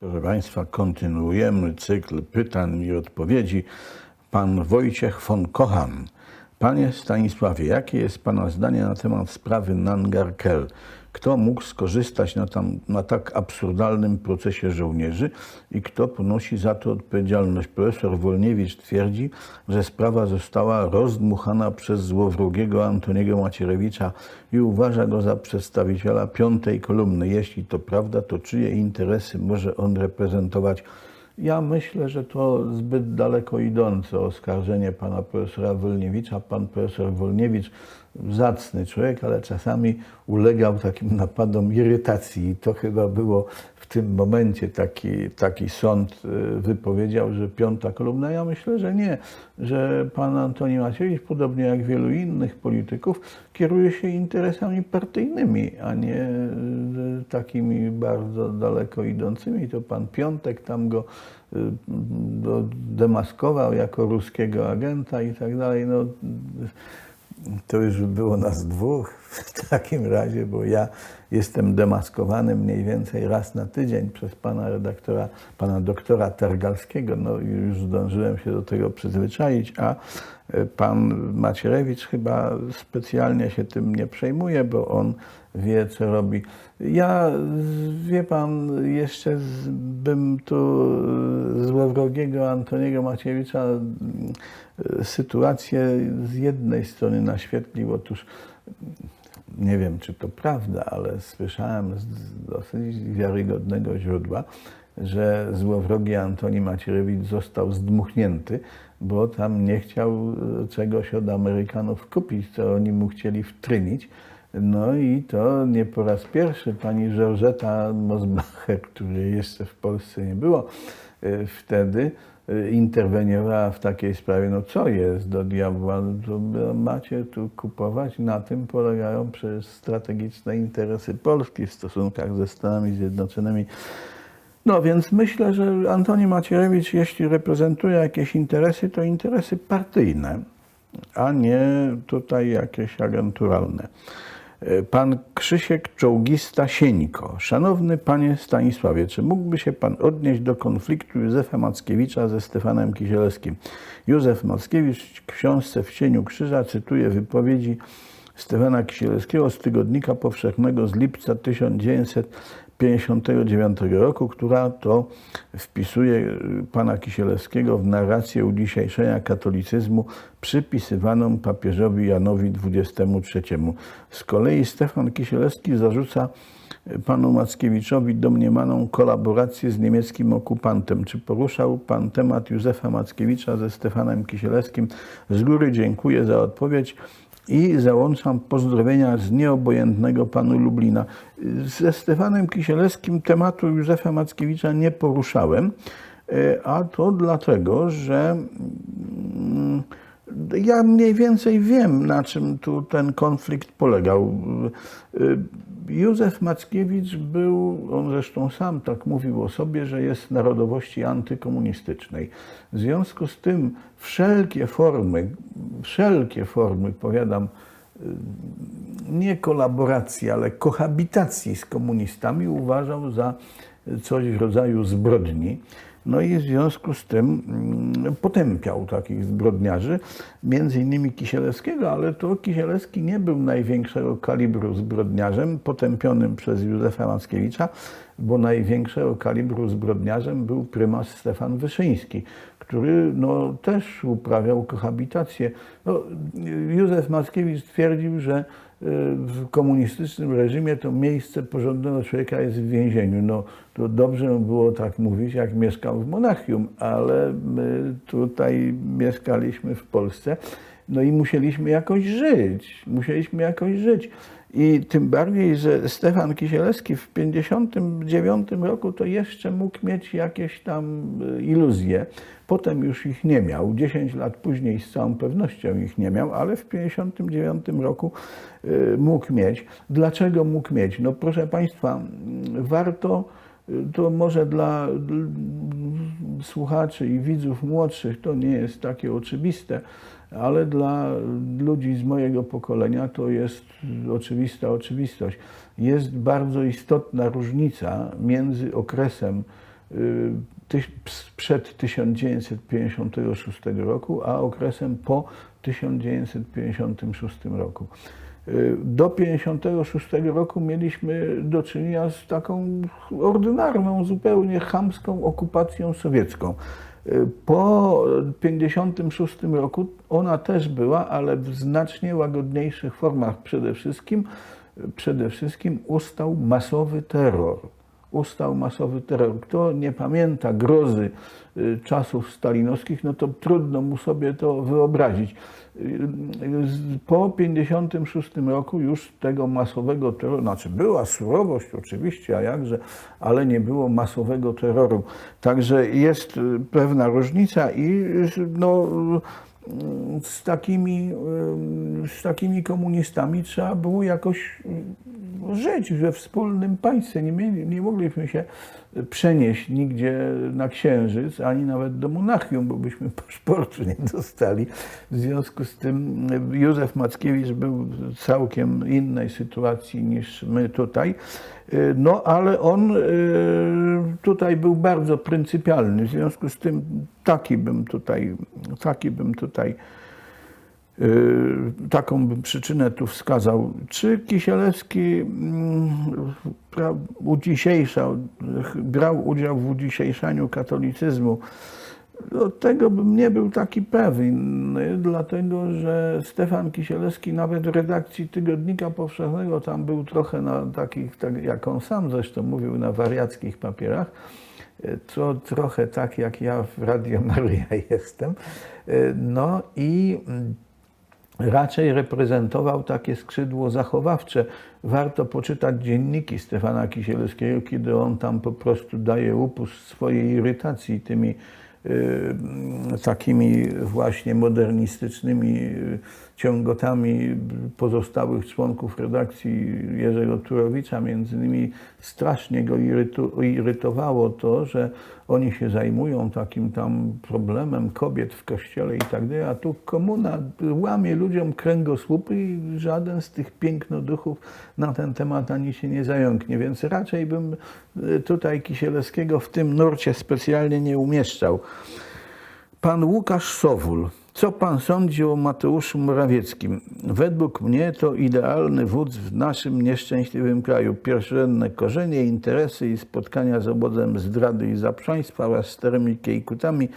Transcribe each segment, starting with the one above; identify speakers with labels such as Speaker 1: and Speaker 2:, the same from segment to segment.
Speaker 1: Proszę Państwa, kontynuujemy cykl pytań i odpowiedzi. Pan Wojciech von Kochan. Panie Stanisławie, jakie jest Pana zdanie na temat sprawy Nangarkel? Kto mógł skorzystać na, tam, na tak absurdalnym procesie żołnierzy i kto ponosi za to odpowiedzialność? Profesor Wolniewicz twierdzi, że sprawa została rozdmuchana przez złowrogiego Antoniego Macierewicza i uważa go za przedstawiciela piątej kolumny. Jeśli to prawda, to czyje interesy może on reprezentować? Ja myślę, że to zbyt daleko idące oskarżenie pana profesora Wolniewicza. Pan profesor Wolniewicz, zacny człowiek, ale czasami ulegał takim napadom irytacji. I to chyba było w tym momencie taki, taki sąd y, wypowiedział, że piąta kolumna. Ja myślę, że nie, że pan Antoni Macierewicz, podobnie jak wielu innych polityków, kieruje się interesami partyjnymi, a nie y, takimi bardzo daleko idącymi. To pan Piątek tam go y, do- demaskował jako ruskiego agenta i tak dalej. No, to już było nas dwóch w takim razie, bo ja jestem demaskowany mniej więcej raz na tydzień przez pana redaktora, pana doktora Targalskiego. No już zdążyłem się do tego przyzwyczaić, a e, pan Macierewicz chyba specjalnie się tym nie przejmuje, bo on wie, co robi. Ja, wie pan, jeszcze z, bym tu e, złowrogiego Antoniego Macierewicza e, sytuację z jednej strony naświetlił. Otóż nie wiem, czy to prawda, ale słyszałem z dosyć wiarygodnego źródła, że złowrogi Antoni Macierewicz został zdmuchnięty, bo tam nie chciał e, czegoś od Amerykanów kupić, co oni mu chcieli wtrynić. No i to nie po raz pierwszy pani Georgeta Mosbacher, której jeszcze w Polsce nie było e, wtedy, interweniowała w takiej sprawie, no co jest do diabła, no to macie tu kupować, na tym polegają przecież strategiczne interesy Polski w stosunkach ze Stanami Zjednoczonymi. No więc myślę, że Antoni Macierewicz, jeśli reprezentuje jakieś interesy, to interesy partyjne, a nie tutaj jakieś agenturalne. Pan Krzysiek Czołgista Sieńko. Szanowny panie Stanisławie, czy mógłby się pan odnieść do konfliktu Józefa Mackiewicza ze Stefanem Kisielskim? Józef Mackiewicz w książce W cieniu krzyża cytuje wypowiedzi Stefana Kisielskiego z Tygodnika Powszechnego z lipca 1959 roku, która to wpisuje pana Kisielewskiego w narrację udziśniejszenia katolicyzmu przypisywaną papieżowi Janowi XXIII. Z kolei Stefan Kisielewski zarzuca panu Mackiewiczowi domniemaną kolaborację z niemieckim okupantem. Czy poruszał pan temat Józefa Mackiewicza ze Stefanem Kisielewskim? Z góry dziękuję za odpowiedź i załączam pozdrowienia z nieobojętnego panu Lublina. Ze Stefanem Kisielewskim tematu Józefa Mackiewicza nie poruszałem, e, a to dlatego, że ja mniej więcej wiem, na czym tu ten konflikt polegał. Y, Józef Mackiewicz był, on zresztą sam tak mówił o sobie, że jest narodowości antykomunistycznej. W związku z tym wszelkie formy, wszelkie formy, powiadam, nie kolaboracji, ale kohabitacji z komunistami uważał za coś w rodzaju zbrodni. No i w związku z tym mm, potępiał takich zbrodniarzy, między innymi Kisielewskiego, ale to Kisielewski nie był największego kalibru zbrodniarzem potępionym przez Józefa Mackiewicza, bo największego kalibru zbrodniarzem był prymas Stefan Wyszyński, który no, też uprawiał kohabitację. No, Józef Mackiewicz twierdził, że w komunistycznym reżimie to miejsce porządnego człowieka jest w więzieniu. No, to dobrze było tak mówić, jak mieszkał w Monachium, ale my tutaj mieszkaliśmy w Polsce, no i musieliśmy jakoś żyć. Musieliśmy jakoś żyć. I tym bardziej, że Stefan Kisielewski w 1959 roku to jeszcze mógł mieć jakieś tam y, iluzje. Potem już ich nie miał. 10 lat później z całą pewnością ich nie miał, ale w 1959 roku y, mógł mieć. Dlaczego mógł mieć? No proszę Państwa, mm, warto y, to może dla dla słuchaczy i widzów młodszych to nie jest takie oczywiste, ale dla ludzi z mojego pokolenia to jest oczywista oczywistość. Jest bardzo istotna różnica między okresem y, sprzed 1956 roku, a okresem po 1956 roku. Y, Do 1956 roku mieliśmy do czynienia z taką ordynarną, zupełnie chamską okupacją sowiecką. Po 1956 roku ona też była, ale w znacznie łagodniejszych formach. Przede wszystkim, przede wszystkim ustał masowy terror ustał masowy terror. Kto nie pamięta grozy y, czasów stalinowskich, no to trudno mu sobie to wyobrazić. Y, Po 1956 roku już tego masowego terroru, znaczy była surowość oczywiście, a jakże, ale nie było masowego terroru. Także jest y, pewna różnica i no, z takimi, z takimi komunistami trzeba było jakoś żyć we wspólnym państwie. Nie, mieli, nie mogliśmy się przenieść nigdzie na księżyc, ani nawet do Monachium, bo byśmy paszportu nie dostali. W związku z tym Józef Mackiewicz był w całkiem innej sytuacji niż my tutaj. Y, No ale on y, tutaj był bardzo pryncypialny. W związku z tym taki bym tutaj, taki bym tutaj Y, Taką bym przyczynę tu wskazał. Czy Kisielewski mm, uciśniejszał, brał udział w uciśniejszaniu katolicyzmu? No, tego bym nie był taki pewien, dlatego że Stefan Kisielewski nawet w redakcji Tygodnika Powszechnego tam był trochę na takich, tak jak on sam zresztą mówił, na wariackich papierach. To trochę tak jak ja w Radio Maryja jestem. No i raczej reprezentował takie skrzydło zachowawcze. Warto poczytać dzienniki Stefana Kisielewskiego, kiedy on tam po prostu daje upust swojej irytacji tymi takimi właśnie modernistycznymi y, ciągotami pozostałych członków redakcji Jerzego Turowicza. Między innymi strasznie go irytowało to, że oni się zajmują takim tam problemem kobiet w kościele i tak dalej, a tu komuna łamie ludziom kręgosłupy i żaden z tych pięknoduchów na ten temat ani się nie zająknie, więc raczej bym y, tutaj Kisielewskiego w tym nurcie specjalnie nie umieszczał. Pan Łukasz Sowul. Co pan sądzi o Mateuszu Morawieckim? Według mnie to idealny wódz w naszym nieszczęśliwym kraju. Pierwszorzędne korzenie, interesy i spotkania z obozem zdrady i zaprzaństwa oraz starymi kiejkutami,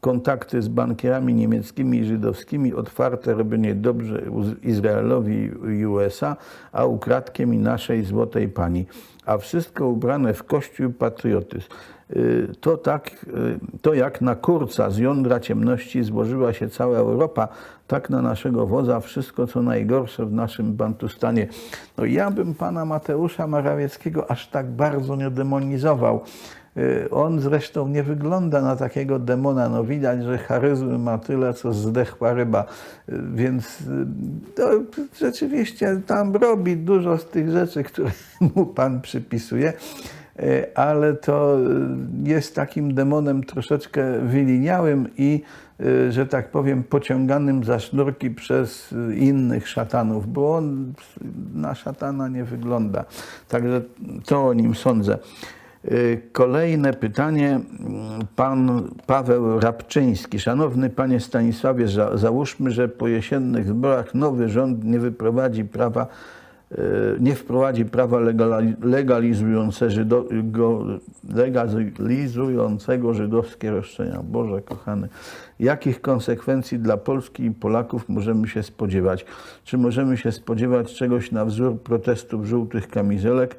Speaker 1: kontakty z bankierami niemieckimi i żydowskimi, otwarte robienie dobrze Izraelowi i USA, a ukradkiem i naszej złotej pani. A wszystko ubrane w kościół patriotyzm. Y, To tak, y, to jak na kurca z jądra ciemności złożyła się cała Europa, tak na naszego wodza wszystko, co najgorsze w naszym Bantustanie. No ja bym pana Mateusza Morawieckiego aż tak bardzo nie demonizował. Y, On zresztą nie wygląda na takiego demona. No widać, że charyzmy ma tyle, co zdechła ryba. Więc no, rzeczywiście tam robi dużo z tych rzeczy, które mu pan przypisuje. E, ale to e, jest takim demonem troszeczkę wyliniałym i, e, że tak powiem, pociąganym za sznurki przez innych szatanów, bo on na szatana nie wygląda. Także to o nim sądzę. Kolejne pytanie. Pan Paweł Rabczyński. Szanowny panie Stanisławie, za- załóżmy, że po jesiennych zborach nowy rząd nie wyprowadzi prawa nie wprowadzi prawa legali- legalizujące Żydo, go, legalizującego żydowskie roszczenia. Boże kochany, jakich konsekwencji dla Polski i Polaków możemy się spodziewać? Czy możemy się spodziewać czegoś na wzór protestów żółtych kamizelek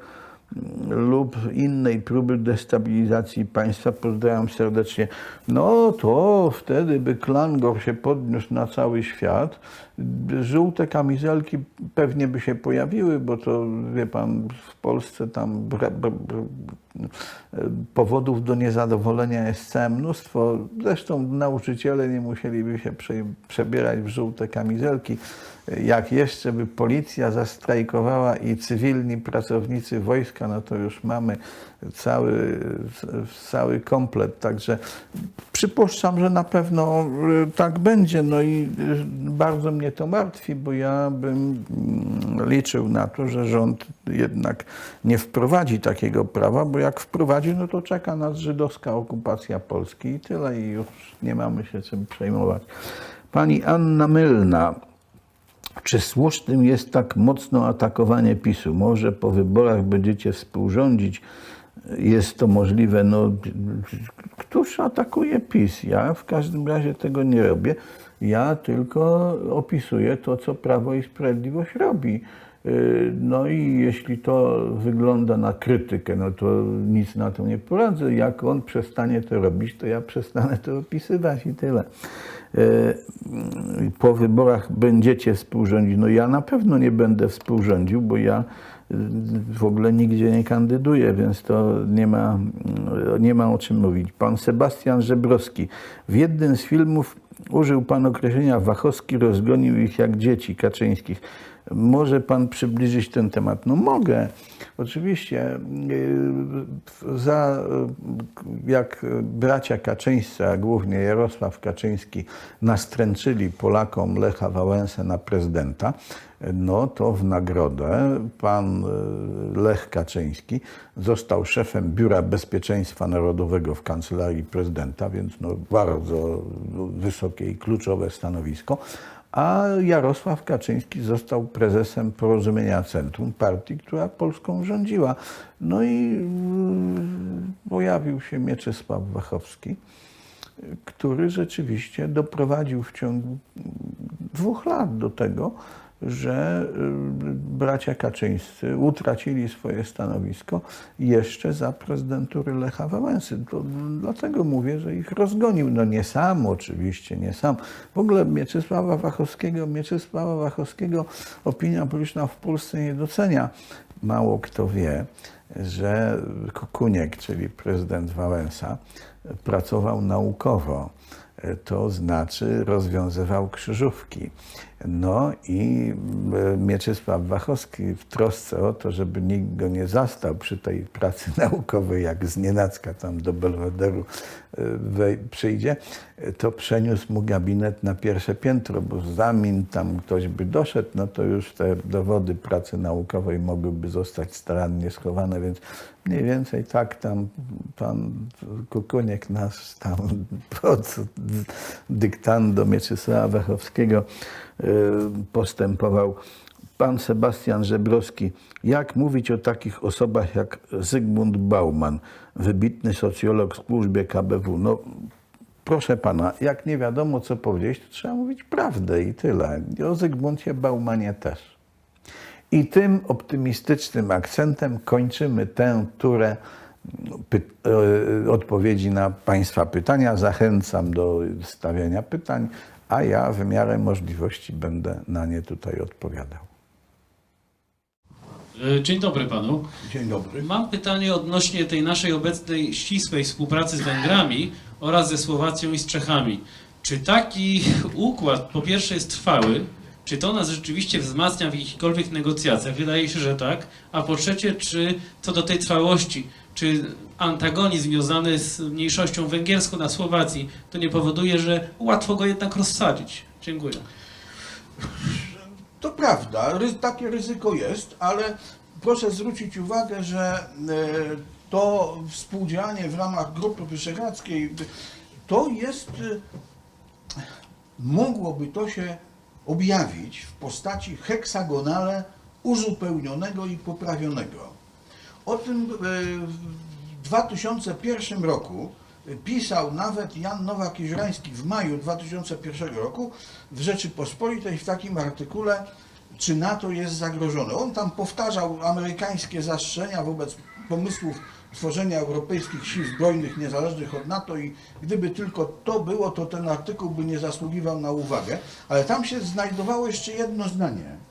Speaker 1: mm, lub innej próby destabilizacji państwa? Pozdrawiam serdecznie. No to wtedy by klangor się podniósł na cały świat. Żółte kamizelki pewnie by się pojawiły, bo to wie pan, w Polsce tam powodów do niezadowolenia jest całe mnóstwo. Zresztą nauczyciele nie musieliby się prze, przebierać w żółte kamizelki. Jak jeszcze by policja zastrajkowała i cywilni pracownicy wojska, no to już mamy cały, cały komplet. Także Przypuszczam, że na pewno y, tak będzie. No i y, bardzo mnie to martwi, bo ja bym mm, liczył na to, że rząd jednak nie wprowadzi takiego prawa, bo jak wprowadzi, no to czeka nas żydowska okupacja Polski i tyle, i już nie mamy się czym przejmować. Pani Anna Mylna. Czy słusznym jest tak mocno atakowanie PiSu? Może po wyborach będziecie współrządzić? Jest to możliwe? No, któż atakuje PiS? Ja w każdym razie tego nie robię. Ja tylko opisuję to, co Prawo i Sprawiedliwość robi. Yy, No i jeśli to wygląda na krytykę, no to nic na to nie poradzę. Jak on przestanie to robić, to ja przestanę to opisywać i tyle. Yy, Po wyborach będziecie współrządzić. No ja na pewno nie będę współrządził, bo ja w ogóle nigdzie nie kandyduję, więc to nie ma, nie ma o czym mówić. Pan Sebastian Żebrowski. W jednym z filmów użył pan określenia Wachowski rozgonił ich jak dzieci Kaczyńskich. Może pan przybliżyć ten temat? No mogę. Oczywiście. Yy, Za, yy, jak bracia Kaczyńscy, a głównie Jarosław Kaczyński nastręczyli Polakom Lecha Wałęsę na prezydenta, no to w nagrodę pan yy, Lech Kaczyński został szefem Biura Bezpieczeństwa Narodowego w Kancelarii Prezydenta, więc no bardzo wysokie i kluczowe stanowisko a Jarosław Kaczyński został prezesem Porozumienia Centrum, partii, która Polską rządziła. No i mm, pojawił się Mieczysław Wachowski, który rzeczywiście doprowadził w ciągu dwóch lat do tego, że y, bracia Kaczyńscy utracili swoje stanowisko jeszcze za prezydentury Lecha Wałęsy. To dlatego mówię, że ich rozgonił. No nie sam oczywiście, nie sam. W ogóle Mieczysława Wachowskiego, Mieczysława Wachowskiego opinia publiczna w Polsce nie docenia. Mało kto wie, że Kukuniek, czyli prezydent Wałęsa, pracował naukowo to znaczy rozwiązywał krzyżówki. No i e, Mieczysław Wachowski w trosce o to, żeby nikt go nie zastał przy tej pracy naukowej, jak z nienacka tam do Belwederu e, przyjdzie, e, to przeniósł mu gabinet na pierwsze piętro, bo zanim tam ktoś by doszedł, no to już te dowody pracy naukowej mogłyby zostać starannie schowane, więc mniej więcej tak tam pan Kukuniek nas tam pod dyktando Mieczysława Wachowskiego y, postępował. Pan Sebastian Żebrowski. Jak mówić o takich osobach jak Zygmunt Bauman, wybitny socjolog w służbie KBW? No, proszę pana, jak nie wiadomo co powiedzieć, to trzeba mówić prawdę i tyle. I o Zygmuncie Baumanie też. I tym optymistycznym akcentem kończymy tę turę py- e, odpowiedzi na Państwa pytania. Zachęcam do stawiania pytań, a ja w miarę możliwości będę na nie tutaj odpowiadał.
Speaker 2: E, Dzień dobry panu.
Speaker 1: Dzień dobry.
Speaker 2: Mam pytanie odnośnie tej naszej obecnej ścisłej współpracy z Węgrami oraz ze Słowacją i z Czechami. Czy taki układ po pierwsze jest trwały? Czy to nas rzeczywiście wzmacnia w jakichkolwiek negocjacjach? Wydaje się, że tak. A po trzecie, czy co do tej trwałości, czy antagonizm związany z mniejszością węgierską na Słowacji to nie powoduje, że łatwo go jednak rozsadzić? Dziękuję.
Speaker 3: To prawda, takie ryzyko jest, ale proszę zwrócić uwagę, że e, to współdziałanie w ramach Grupy Wyszehradzkiej to jest, e, mogłoby to się objawić w postaci heksagonale uzupełnionego i poprawionego. O tym e, w 2001 roku pisał nawet Jan Nowak-Jeżrański w maju 2001 roku w Rzeczypospolitej w takim artykule, czy NATO jest zagrożone. On tam powtarzał amerykańskie zastrzeżenia wobec pomysłów tworzenia europejskich sił zbrojnych niezależnych od NATO i gdyby tylko to było, to ten artykuł by nie zasługiwał na uwagę. Ale tam się znajdowało jeszcze jedno zdanie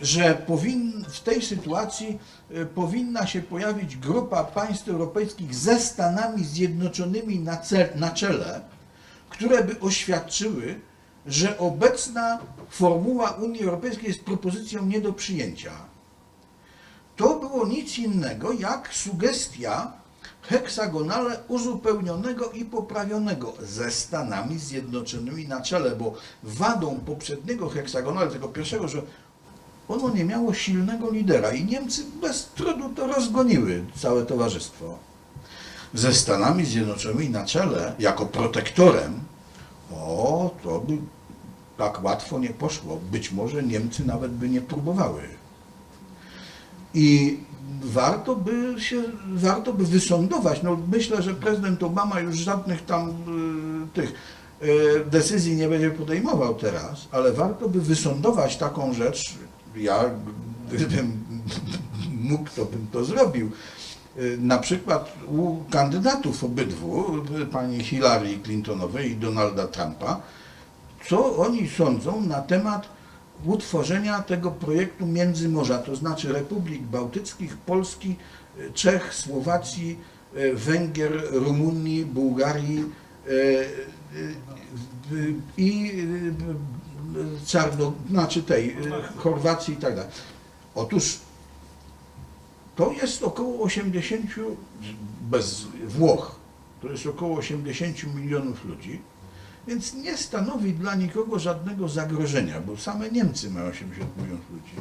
Speaker 3: że powin, w tej sytuacji e, powinna się pojawić grupa państw europejskich ze Stanami Zjednoczonymi na, ce, na czele, które by oświadczyły, że obecna formuła Unii Europejskiej jest propozycją nie do przyjęcia. To było nic innego jak sugestia
Speaker 1: heksagonale uzupełnionego i poprawionego ze Stanami Zjednoczonymi na czele, bo wadą poprzedniego heksagonale, tego pierwszego, że ono nie miało silnego lidera i Niemcy bez trudu to rozgoniły, całe towarzystwo. Ze Stanami Zjednoczonymi na czele, jako protektorem, o, to by tak łatwo nie poszło. Być może Niemcy nawet by nie próbowały. I warto by się, warto by wysądować. No myślę, że prezydent Obama już żadnych tam y, tych y, decyzji nie będzie podejmował teraz, ale warto by wysądować taką rzecz. Ja gdybym mógł, to bym to zrobił. Na przykład u kandydatów obydwu, pani Hillary Clintonowej i Donalda Trumpa, co oni sądzą na temat utworzenia tego projektu Międzymorza, to znaczy Republik Bałtyckich, Polski, Czech, Słowacji, Węgier, Rumunii, Bułgarii y, y, i y, Czarno, znaczy tej, y, Chorwacji i tak dalej. Otóż to jest około 80, bez Włoch, to jest około 80 milionów ludzi, więc nie stanowi dla nikogo żadnego zagrożenia, bo same Niemcy mają 80 milionów ludzi.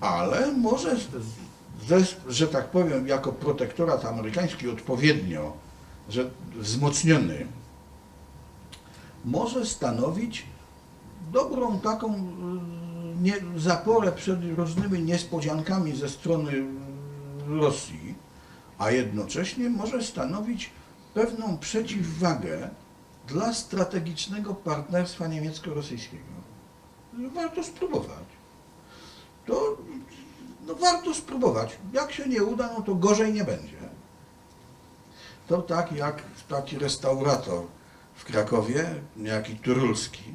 Speaker 1: Ale może, że tak powiem, jako protektorat amerykański odpowiednio, że wzmocniony, może stanowić dobrą taką y, nie, zaporę przed różnymi niespodziankami ze strony Rosji, a jednocześnie może stanowić pewną przeciwwagę dla strategicznego partnerstwa niemiecko-rosyjskiego. Warto spróbować. To no warto spróbować. Jak się nie uda, no to gorzej nie będzie. To tak jak taki restaurator w Krakowie, niejaki Turulski,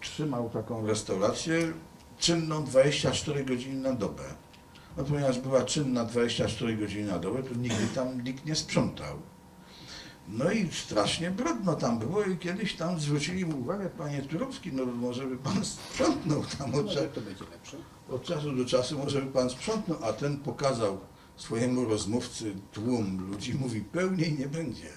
Speaker 1: trzymał taką restaurację czynną 24 godziny na dobę. No, ponieważ była czynna 24 godziny na dobę, to nigdy tam nikt nie sprzątał. No i strasznie brudno tam było i kiedyś tam zwrócili mu uwagę, panie Turowski, no może by pan sprzątnął tam od, od czasu do czasu, może by pan sprzątnął, a ten pokazał swojemu rozmówcy tłum ludzi, mówi pełniej nie będzie.